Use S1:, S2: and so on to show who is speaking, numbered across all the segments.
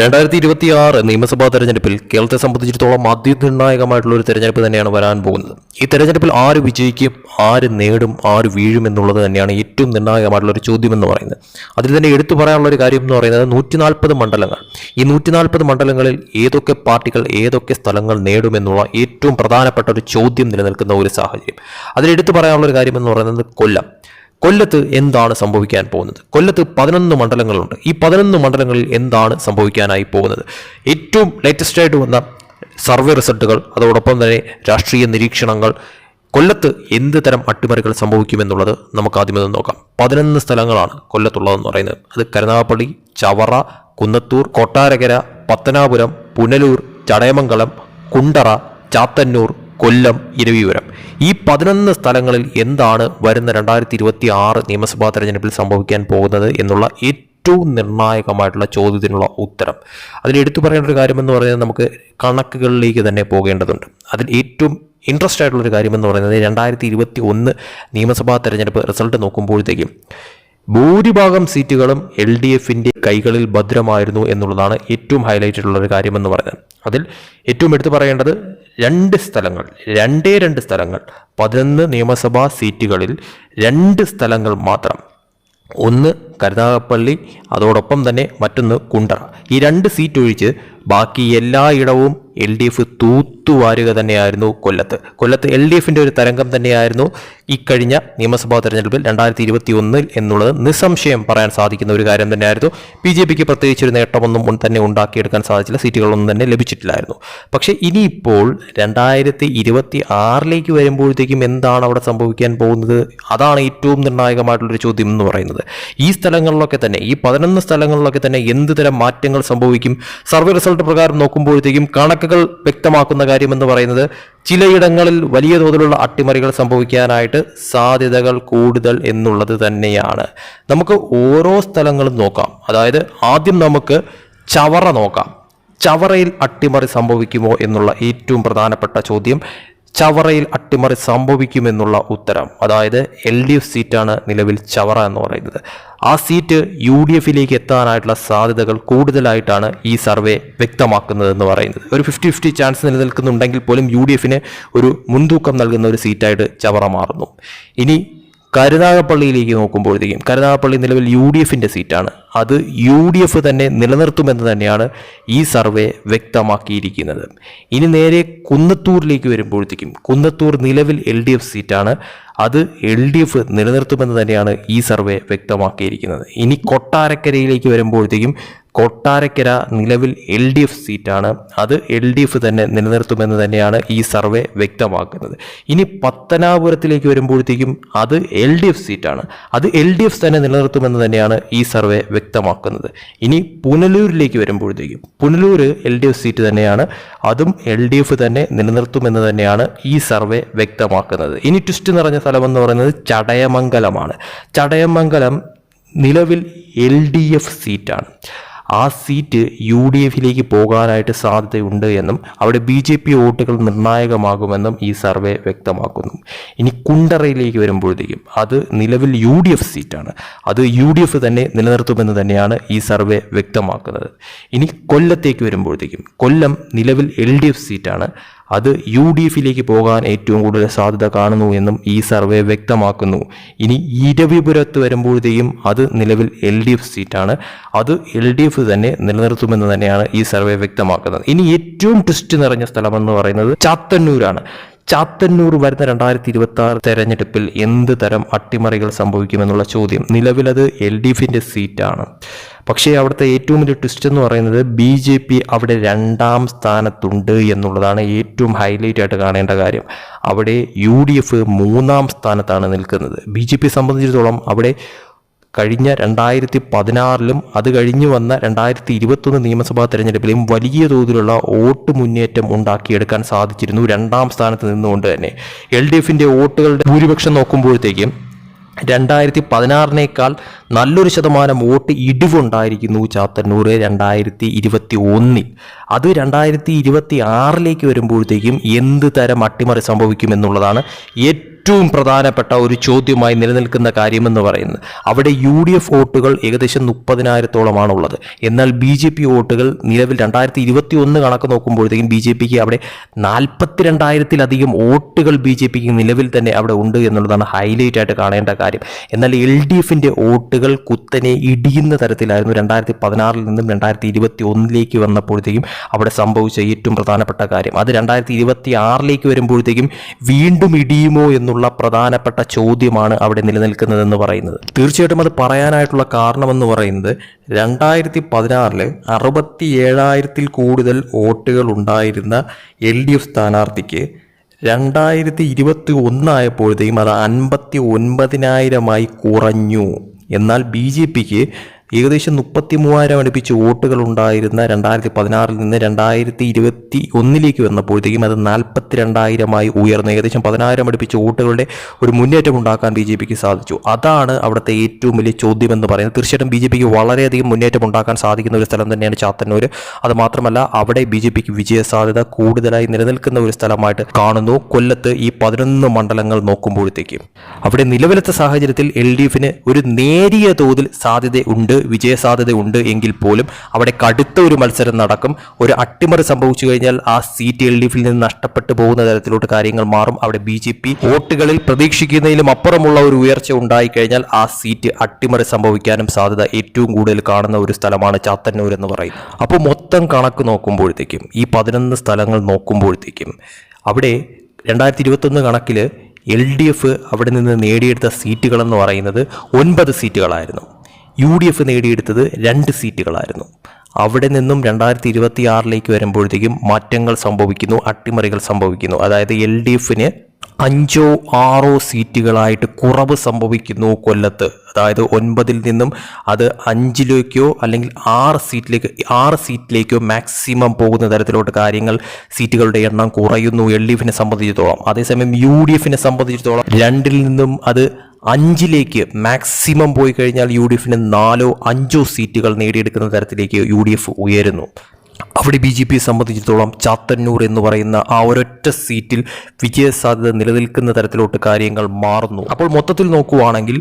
S1: രണ്ടായിരത്തി ഇരുപത്തി ആറ് നിയമസഭാ തെരഞ്ഞെടുപ്പിൽ കേരളത്തെ സംബന്ധിച്ചിടത്തോളം അതിനിർണായകമായിട്ടുള്ള ഒരു തെരഞ്ഞെടുപ്പ് തന്നെയാണ് വരാൻ പോകുന്നത്. ഈ തെരഞ്ഞെടുപ്പിൽ ആര് വിജയിക്കും ആര് നേടും ആര് വീഴും എന്നുള്ളത് തന്നെയാണ് ഏറ്റവും നിർണായകമായിട്ടുള്ള ഒരു ചോദ്യം എന്ന് പറയുന്നത്. അതിൽ തന്നെ എടുത്തു പറയാനുള്ള ഒരു കാര്യം എന്ന് പറയുന്നത് നൂറ്റി നാൽപ്പത് മണ്ഡലങ്ങൾ. ഈ നൂറ്റി നാൽപ്പത് മണ്ഡലങ്ങളിൽ ഏതൊക്കെ പാർട്ടികൾ ഏതൊക്കെ സ്ഥലങ്ങൾ നേടുമെന്നുള്ള ഏറ്റവും പ്രധാനപ്പെട്ട ഒരു ചോദ്യം നിലനിൽക്കുന്ന ഒരു സാഹചര്യം. അതിൽ എടുത്തു പറയാനുള്ള ഒരു കാര്യം എന്ന് പറയുന്നത് കൊല്ലം. കൊല്ലത്ത് എന്താണ് സംഭവിക്കാൻ പോകുന്നത്? കൊല്ലത്ത് പതിനൊന്ന് മണ്ഡലങ്ങളുണ്ട്. ഈ പതിനൊന്ന് മണ്ഡലങ്ങളിൽ എന്താണ് സംഭവിക്കാനായി പോകുന്നത്? ഏറ്റവും ലേറ്റസ്റ്റ് ആയിട്ട് വന്ന സർവേ റിസൾട്ടുകൾ അതോടൊപ്പം തന്നെ രാഷ്ട്രീയ നിരീക്ഷണങ്ങൾ കൊല്ലത്ത് എന്ത് തരം അട്ടിമറികൾ സംഭവിക്കുമെന്നുള്ളത് നമുക്ക് ആദ്യം ഒന്ന് നോക്കാം. പതിനൊന്ന് സ്ഥലങ്ങളാണ് കൊല്ലത്തുള്ളതെന്ന് പറയുന്നത്. അത് കരുനാഗപ്പള്ളി ചവറ കുന്നത്തൂർ കൊട്ടാരകര പത്തനാപുരം പുനലൂർ ചടയമംഗലം കുണ്ടറ ചാത്തന്നൂർ കൊല്ലം ഇരവിപുരം ഈ പതിനൊന്ന് സ്ഥലങ്ങളിൽ എന്താണ് വരുന്ന രണ്ടായിരത്തി ഇരുപത്തി ആറ് നിയമസഭാ തെരഞ്ഞെടുപ്പിൽ സംഭവിക്കാൻ പോകുന്നത് എന്നുള്ള ഏറ്റവും നിർണായകമായിട്ടുള്ള ചോദ്യത്തിനുള്ള ഉത്തരം. അതിൽ എടുത്തു പറയേണ്ട ഒരു കാര്യമെന്ന് പറയുന്നത് നമുക്ക് കണക്കുകളിലേക്ക് തന്നെ പോകേണ്ടതുണ്ട്. അതിൽ ഏറ്റവും ഇൻട്രസ്റ്റ് ആയിട്ടുള്ളൊരു കാര്യമെന്ന് പറയുന്നത് രണ്ടായിരത്തി ഇരുപത്തി ഒന്ന് നിയമസഭാ തെരഞ്ഞെടുപ്പ് റിസൾട്ട് നോക്കുമ്പോഴത്തേക്കും ഭൂരിഭാഗം സീറ്റുകളും എൽ ഡി എഫിന്റെ കൈകളിൽ ഭദ്രമായിരുന്നു എന്നുള്ളതാണ് ഏറ്റവും ഹൈലൈറ്റ് ആയിട്ടുള്ള ഒരു കാര്യമെന്ന് പറയുന്നത്. അതിൽ ഏറ്റവും എടുത്തു പറയേണ്ടത് രണ്ട് സ്ഥലങ്ങൾ രണ്ടേ രണ്ട് സ്ഥലങ്ങൾ പതിനൊന്ന് നിയമസഭാ സീറ്റുകളിൽ രണ്ട് സ്ഥലങ്ങൾ മാത്രം. ഒന്ന് കരുനാഗപ്പള്ളി അതോടൊപ്പം തന്നെ മറ്റൊന്ന് കുണ്ടറ. ഈ രണ്ട് സീറ്റ് ഒഴിച്ച് ബാക്കി എല്ലാ ഇടവും എൽ ഡി എഫ് തൂത്തുവാരുക തന്നെയായിരുന്നു കൊല്ലത്ത്. കൊല്ലത്ത് എൽ ഡി എഫിന്റെ ഒരു തരംഗം തന്നെയായിരുന്നു ഇക്കഴിഞ്ഞ നിയമസഭാ തെരഞ്ഞെടുപ്പിൽ രണ്ടായിരത്തി ഇരുപത്തി ഒന്നിൽ എന്നുള്ളത് നിസ്സംശയം പറയാൻ സാധിക്കുന്ന ഒരു കാര്യം തന്നെയായിരുന്നു. ബി ജെ പിക്ക് പ്രത്യേകിച്ച് ഒരു നേട്ടമൊന്നും തന്നെ ഉണ്ടാക്കിയെടുക്കാൻ സാധിച്ചില്ല. സീറ്റുകളൊന്നും തന്നെ ലഭിച്ചിട്ടില്ലായിരുന്നു. പക്ഷേ ഇനിയിപ്പോൾ രണ്ടായിരത്തി ഇരുപത്തി ആറിലേക്ക് വരുമ്പോഴത്തേക്കും എന്താണ് അവിടെ സംഭവിക്കാൻ പോകുന്നത്? അതാണ് ഏറ്റവും നിർണായകമായിട്ടുള്ളൊരു ചോദ്യം എന്ന് പറയുന്നത്. ഈ സ്ഥലങ്ങളിലൊക്കെ തന്നെ ഈ പതിനൊന്ന് സ്ഥലങ്ങളിലൊക്കെ തന്നെ എന്ത് തരം മാറ്റങ്ങൾ സംഭവിക്കും? സർവേ റിസൾട്ട് പ്രകാരം നോക്കുമ്പോഴത്തേക്കും കണക്കുകൾ വ്യക്തമാക്കുന്ന കാര്യമെന്ന് പറയുന്നത് ചിലയിടങ്ങളിൽ വലിയ തോതിലുള്ള അട്ടിമറികൾ സംഭവിക്കാനായിട്ട് സാധ്യതകൾ കൂടുതൽ എന്നുള്ളത് തന്നെയാണ്. നമുക്ക് ഓരോ സ്ഥലങ്ങളും നോക്കാം. അതായത് ആദ്യം നമുക്ക് ചവറ നോക്കാം. ചവറയിൽ അട്ടിമറി സംഭവിക്കുമോ എന്നുള്ള ഏറ്റവും പ്രധാനപ്പെട്ട ചോദ്യം ചവറയിൽ അട്ടിമറി സംഭവിക്കുമെന്നുള്ള ഉത്തരം. അതായത് എൽ ഡി എഫ് സീറ്റാണ് നിലവിൽ ചവറ എന്ന് പറയുന്നത്. ആ സീറ്റ് യു ഡി എഫിലേക്ക് എത്താനായിട്ടുള്ള സാധ്യതകൾ കൂടുതലായിട്ടാണ് ഈ സർവേ വ്യക്തമാക്കുന്നത് എന്ന് പറയുന്നത്. ഒരു ഫിഫ്റ്റി ഫിഫ്റ്റി ചാൻസ് നിലനിൽക്കുന്നുണ്ടെങ്കിൽ പോലും യു ഡി എഫിന് ഒരു മുൻതൂക്കം നൽകുന്ന ഒരു സീറ്റായിട്ട് ചവറ മാറുന്നു. ഇനി കരുനാഗപ്പള്ളിയിലേക്ക് നോക്കുമ്പോഴത്തേക്കും കരുനാഗപ്പള്ളി നിലവിൽ യു ഡി എഫിന്റെ സീറ്റാണ്. അത് യു ഡി എഫ് തന്നെ നിലനിർത്തുമെന്ന് തന്നെയാണ് ഈ സർവേ വ്യക്തമാക്കിയിരിക്കുന്നത്. ഇനി നേരെ കുന്നത്തൂരിലേക്ക് വരുമ്പോഴത്തേക്കും കുന്നത്തൂർ നിലവിൽ എൽ ഡി എഫ് സീറ്റാണ്. അത് എൽ ഡി എഫ് നിലനിർത്തുമെന്ന് തന്നെയാണ് ഈ സർവേ വ്യക്തമാക്കിയിരിക്കുന്നത്. ഇനി കൊട്ടാരക്കരയിലേക്ക് വരുമ്പോഴത്തേക്കും കൊട്ടാരക്കര നിലവിൽ എൽ ഡി എഫ് സീറ്റാണ്. അത് എൽ ഡി എഫ് തന്നെ നിലനിർത്തുമെന്ന് തന്നെയാണ് ഈ സർവേ വ്യക്തമാക്കുന്നത്. ഇനി പത്തനാപുരത്തിലേക്ക് വരുമ്പോഴത്തേക്കും അത് എൽ ഡി എഫ് സീറ്റാണ്. അത് എൽ ഡി എഫ് തന്നെ നിലനിർത്തുമെന്ന് തന്നെയാണ് ഈ സർവേ വ്യക്തമാക്കുന്നത്. ഇനി പുനലൂരിലേക്ക് വരുമ്പോഴത്തേക്കും Punalur L D F seat തന്നെയാണ്. അതും എൽ ഡി എഫ് തന്നെ നിലനിർത്തുമെന്ന് തന്നെയാണ് ഈ സർവേ വ്യക്തമാക്കുന്നത്. ഇനി ട്വിസ്റ്റ് നിറഞ്ഞ സ്ഥലമെന്ന് പറയുന്നത് ചടയമംഗലമാണ്. ചടയമംഗലം നിലവിൽ എൽ ഡി എഫ് സീറ്റാണ്. ആ സീറ്റ് യു ഡി എഫിലേക്ക് പോകാനായിട്ട് സാധ്യതയുണ്ട് എന്നും അവിടെ ബി ജെ പി വോട്ടുകൾ നിർണായകമാകുമെന്നും ഈ സർവേ വ്യക്തമാക്കുന്നു. ഇനി കുണ്ടറയിലേക്ക് വരുമ്പോഴത്തേക്കും അത് നിലവിൽ യു ഡി എഫ് സീറ്റാണ്. അത് യു ഡി എഫ് തന്നെ നിലനിർത്തുമെന്ന് തന്നെയാണ് ഈ സർവേ വ്യക്തമാക്കുന്നത്. ഇനി കൊല്ലത്തേക്ക് വരുമ്പോഴത്തേക്കും കൊല്ലം നിലവിൽ എൽ ഡി എഫ് സീറ്റാണ്. അത് യു ഡി എഫിലേക്ക് പോകാൻ ഏറ്റവും കൂടുതൽ സാധ്യത കാണുന്നു എന്നും ഈ സർവേ വ്യക്തമാക്കുന്നു. ഇനി ഇരവിപുരത്ത് വരുമ്പോഴത്തേക്കും അത് നിലവിൽ എൽ ഡി എഫ് സീറ്റാണ്. അത് എൽ ഡി എഫ് തന്നെ നിലനിർത്തുമെന്ന് തന്നെയാണ് ഈ സർവേ വ്യക്തമാക്കുന്നത്. ഇനി ഏറ്റവും ട്വിസ്റ്റ് നിറഞ്ഞ സ്ഥലമെന്ന് പറയുന്നത് ചാത്തന്നൂരാണ്. ചാത്തന്നൂർ വരുന്ന രണ്ടായിരത്തി ഇരുപത്തി ആറ് തെരഞ്ഞെടുപ്പിൽ എന്ത് തരം അട്ടിമറികൾ സംഭവിക്കുമെന്നുള്ള ചോദ്യം. നിലവിലത് എൽ ഡി എഫിന്റെ സീറ്റാണ്. പക്ഷേ അവിടുത്തെ ഏറ്റവും വലിയ ട്വിസ്റ്റ് എന്ന് പറയുന്നത് ബി ജെ പി അവിടെ രണ്ടാം സ്ഥാനത്തുണ്ട് എന്നുള്ളതാണ് ഏറ്റവും ഹൈലൈറ്റ് ആയിട്ട് കാണേണ്ട കാര്യം. അവിടെ യു ഡി എഫ് മൂന്നാം സ്ഥാനത്താണ് നിൽക്കുന്നത്. ബി ജെ സംബന്ധിച്ചിടത്തോളം അവിടെ കഴിഞ്ഞ രണ്ടായിരത്തി പതിനാറിലും അത് കഴിഞ്ഞു വന്ന രണ്ടായിരത്തി ഇരുപത്തൊന്ന് നിയമസഭാ തെരഞ്ഞെടുപ്പിലും വലിയ തോതിലുള്ള വോട്ട് മുന്നേറ്റം ഉണ്ടാക്കിയെടുക്കാൻ സാധിച്ചിരുന്നു രണ്ടാം സ്ഥാനത്ത് നിന്നുകൊണ്ട് തന്നെ. എൽ ഡി എഫിന്റെ വോട്ടുകളുടെ ഭൂരിപക്ഷം നോക്കുമ്പോഴത്തേക്കും രണ്ടായിരത്തി പതിനാറിനേക്കാൾ നല്ലൊരു ശതമാനം വോട്ട് ഇടിവുണ്ടായിരിക്കുന്നു ചാത്തന്നൂർ രണ്ടായിരത്തി ഇരുപത്തി ഒന്നിൽ അത് രണ്ടായിരത്തി ഇരുപത്തി ആറിലേക്ക് വരുമ്പോഴത്തേക്കും എന്ത് തരം അട്ടിമറി സംഭവിക്കുമെന്നുള്ളതാണ് ഏറ്റവും ഏറ്റവും പ്രധാനപ്പെട്ട ഒരു ചോദ്യമായി നിലനിൽക്കുന്ന കാര്യമെന്ന് പറയുന്നത് അവിടെ യു ഡി എഫ് വോട്ടുകൾ ഏകദേശം മുപ്പതിനായിരത്തോളമാണ് ഉള്ളത് എന്നാൽ ബി ജെ പി വോട്ടുകൾ നിലവിൽ രണ്ടായിരത്തി ഇരുപത്തി ഒന്ന് കണക്ക് നോക്കുമ്പോഴത്തേക്കും ബി ജെ പിക്ക് അവിടെ നാൽപ്പത്തിരണ്ടായിരത്തിലധികം വോട്ടുകൾ ബി ജെ പിക്ക് നിലവിൽ തന്നെ അവിടെ ഉണ്ട് എന്നുള്ളതാണ് ഹൈലൈറ്റ് ആയിട്ട് കാണേണ്ട കാര്യം. എന്നാൽ എൽ ഡി എഫിന്റെ വോട്ടുകൾ കുത്തനെ ഇടിയുന്ന തരത്തിലായിരുന്നു രണ്ടായിരത്തി പതിനാറിൽ നിന്നും രണ്ടായിരത്തി ഇരുപത്തി ഒന്നിലേക്ക് വന്നപ്പോഴത്തേക്കും അവിടെ സംഭവിച്ച ഏറ്റവും പ്രധാനപ്പെട്ട കാര്യം. അത് രണ്ടായിരത്തി ഇരുപത്തി ആറിലേക്ക് വരുമ്പോഴത്തേക്കും വീണ്ടും ഇടിയുമോ എന്നുള്ള പ്രധാനപ്പെട്ട ചോദ്യമാണ് അവിടെ നിലനിൽക്കുന്നതെന്ന് പറയുന്നത്. തീർച്ചയായിട്ടും അത് പറയാനായിട്ടുള്ള കാരണമെന്ന് പറയുന്നത് രണ്ടായിരത്തി പതിനാറിൽ അറുപത്തി ഏഴായിരത്തിൽ കൂടുതൽ വോട്ടുകൾ ഉണ്ടായിരുന്ന എൽ ഡി എഫ് സ്ഥാനാർത്ഥിക്ക് രണ്ടായിരത്തി ഇരുപത്തി ഒന്നായപ്പോഴത്തേക്കും അത് അൻപത്തി ഒൻപതിനായിരമായി കുറഞ്ഞു. എന്നാൽ ബി ജെ പിക്ക് ഏകദേശം മുപ്പത്തി മൂവായിരം അടുപ്പിച്ച് വോട്ടുകൾ ഉണ്ടായിരുന്ന രണ്ടായിരത്തി പതിനാറിൽ നിന്ന് രണ്ടായിരത്തി ഇരുപത്തി ഒന്നിലേക്ക് വന്നപ്പോഴത്തേക്കും അത് നാൽപ്പത്തി രണ്ടായിരമായി ഉയർന്നു. ഏകദേശം പതിനായിരം അടുപ്പിച്ച് വോട്ടുകളുടെ ഒരു മുന്നേറ്റം ഉണ്ടാക്കാൻ ബി ജെ പിക്ക് സാധിച്ചു. അതാണ് അവിടുത്തെ ഏറ്റവും വലിയ ചോദ്യം എന്ന് പറയുന്നത്. തീർച്ചയായിട്ടും ബി ജെ പിക്ക് വളരെയധികം മുന്നേറ്റം ഉണ്ടാക്കാൻ സാധിക്കുന്ന ഒരു സ്ഥലം തന്നെയാണ് ചാത്തന്നൂർ. അത് മാത്രമല്ല അവിടെ ബി ജെ പിക്ക് വിജയ സാധ്യത കൂടുതലായി നിലനിൽക്കുന്ന ഒരു സ്ഥലമായിട്ട് കാണുന്നു കൊല്ലത്ത് ഈ പതിനൊന്ന് മണ്ഡലങ്ങൾ നോക്കുമ്പോഴത്തേക്കും. അവിടെ നിലവിലത്തെ സാഹചര്യത്തിൽ എൽ ഡി എഫിന് ഒരു നേരിയ തോതിൽ സാധ്യത ഉണ്ട്. വിജയ സാധ്യത ഉണ്ട് എങ്കിൽ പോലും അവിടെ കടുത്ത ഒരു മത്സരം നടക്കും. ഒരു അട്ടിമറി സംഭവിച്ചു കഴിഞ്ഞാൽ ആ സീറ്റ് എൽ ഡി എഫിൽ നിന്ന് നഷ്ടപ്പെട്ടു പോകുന്ന തരത്തിലോട്ട് കാര്യങ്ങൾ മാറും. അവിടെ ബി ജെ പി വോട്ടുകളിൽ പ്രതീക്ഷിക്കുന്നതിലും അപ്പുറമുള്ള ഒരു ഉയർച്ച ഉണ്ടായി കഴിഞ്ഞാൽ ആ സീറ്റ് അട്ടിമറി സംഭവിക്കാനും സാധ്യത ഏറ്റവും കൂടുതൽ കാണുന്ന ഒരു സ്ഥലമാണ് ചാത്തന്നൂർ എന്ന് പറയുന്നത്. അപ്പോൾ മൊത്തം കണക്ക് നോക്കുമ്പോഴത്തേക്കും ഈ പതിനൊന്ന് സ്ഥലങ്ങൾ നോക്കുമ്പോഴത്തേക്കും അവിടെ രണ്ടായിരത്തി ഇരുപത്തൊന്ന് കണക്കിൽ എൽ ഡി എഫ് അവിടെ നിന്ന് നേടിയെടുത്ത സീറ്റുകളെന്ന് പറയുന്നത് ഒൻപത് സീറ്റുകളായിരുന്നു. യു ഡി എഫ് നേടിയെടുത്തത് രണ്ട് സീറ്റുകളായിരുന്നു. അവിടെ നിന്നും രണ്ടായിരത്തി ഇരുപത്തി ആറിലേക്ക് വരുമ്പോഴത്തേക്കും മാറ്റങ്ങൾ സംഭവിക്കുന്നു അട്ടിമറികൾ സംഭവിക്കുന്നു. അതായത് എൽ ഡി എഫിന് അഞ്ചോ ആറോ സീറ്റുകളായിട്ട് കുറവ് സംഭവിക്കുന്നു കൊല്ലത്ത്. അതായത് ഒൻപതിൽ നിന്നും അത് അഞ്ചിലേക്കോ അല്ലെങ്കിൽ ആറ് സീറ്റിലേക്ക് ആറ് സീറ്റിലേക്കോ മാക്സിമം പോകുന്ന തരത്തിലോട്ട് കാര്യങ്ങൾ സീറ്റുകളുടെ എണ്ണം കുറയുന്നു എൽ ഡി എഫിനെ സംബന്ധിച്ചിടത്തോളം. അതേസമയം യു ഡി എഫിനെ സംബന്ധിച്ചിടത്തോളം രണ്ടിൽ നിന്നും അത് അഞ്ചിലേക്ക് മാക്സിമം പോയി കഴിഞ്ഞാൽ യു ഡി എഫിന് നാലോ അഞ്ചോ സീറ്റുകൾ നേടിയെടുക്കുന്ന തരത്തിലേക്ക് യു ഡി എഫ് ഉയരുന്നു. അവിടെ ബി ജെ പിയെ സംബന്ധിച്ചിടത്തോളം ചാത്തന്നൂർ എന്ന് പറയുന്ന ആ ഒരൊറ്റ സീറ്റിൽ വിജയസാധ്യത നിലനിൽക്കുന്ന തരത്തിലോട്ട് കാര്യങ്ങൾ മാറുന്നു. അപ്പോൾ മൊത്തത്തിൽ നോക്കുവാണെങ്കിൽ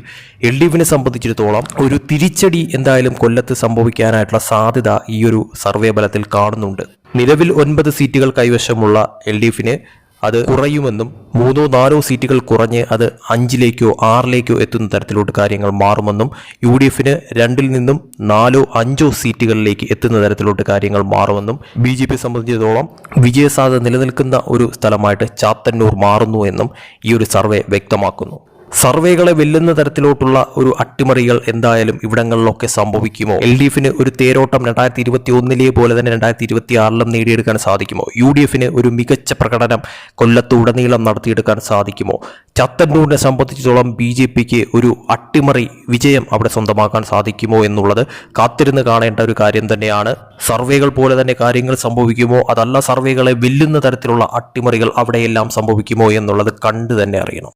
S1: എൽ ഡി എഫിനെ സംബന്ധിച്ചിടത്തോളം ഒരു തിരിച്ചടി എന്തായാലും കൊല്ലത്ത് സംഭവിക്കാനായിട്ടുള്ള സാധ്യത ഈ ഒരു സർവേ ഫലത്തിൽ കാണുന്നുണ്ട്. നിലവിൽ ഒൻപത് സീറ്റുകൾ കൈവശമുള്ള എൽ ഡി എഫിന് അത് കുറയുമെന്നും മൂന്നോ നാലോ സീറ്റുകൾ കുറഞ്ഞ് അത് അഞ്ചിലേക്കോ ആറിലേക്കോ എത്തുന്ന തരത്തിലോട്ട് കാര്യങ്ങൾ മാറുമെന്നും യു ഡി എഫിന് രണ്ടിൽ നിന്നും നാലോ അഞ്ചോ സീറ്റുകളിലേക്ക് എത്തുന്ന തരത്തിലോട്ട് കാര്യങ്ങൾ മാറുമെന്നും ബി ജെ പി സംബന്ധിച്ചിടത്തോളം വിജയസാധ്യത നിലനിൽക്കുന്ന ഒരു സ്ഥലമായിട്ട് ചാത്തന്നൂർ മാറുന്നു എന്നും ഈ ഒരു സർവേ വ്യക്തമാക്കുന്നു. സർവേകളെ വെല്ലുന്ന തരത്തിലോട്ടുള്ള ഒരു അട്ടിമറികൾ എന്തായാലും ഇവിടങ്ങളിലൊക്കെ സംഭവിക്കുമോ? എൽ ഡി എഫിന് ഒരു തേരോട്ടം രണ്ടായിരത്തി ഇരുപത്തി ഒന്നിലെ പോലെ തന്നെ രണ്ടായിരത്തി ഇരുപത്തി ആറിലും നേടിയെടുക്കാൻ സാധിക്കുമോ? യു ഡി എഫിന് ഒരു മികച്ച പ്രകടനം കൊല്ലത്തുടനീളം നടത്തിയെടുക്കാൻ സാധിക്കുമോ? ചത്തന്നൂരിനെ സംബന്ധിച്ചിടത്തോളം ബി ജെ പിക്ക് ഒരു അട്ടിമറി വിജയം അവിടെ സ്വന്തമാക്കാൻ സാധിക്കുമോ എന്നുള്ളത് കാത്തിരുന്ന് കാണേണ്ട ഒരു കാര്യം തന്നെയാണ്. സർവേകൾ പോലെ തന്നെ കാര്യങ്ങൾ സംഭവിക്കുമോ? അതല്ല സർവേകളെ വെല്ലുന്ന തരത്തിലുള്ള അട്ടിമറികൾ അവിടെയെല്ലാം സംഭവിക്കുമോ എന്നുള്ളത് കണ്ടു തന്നെ അറിയണം.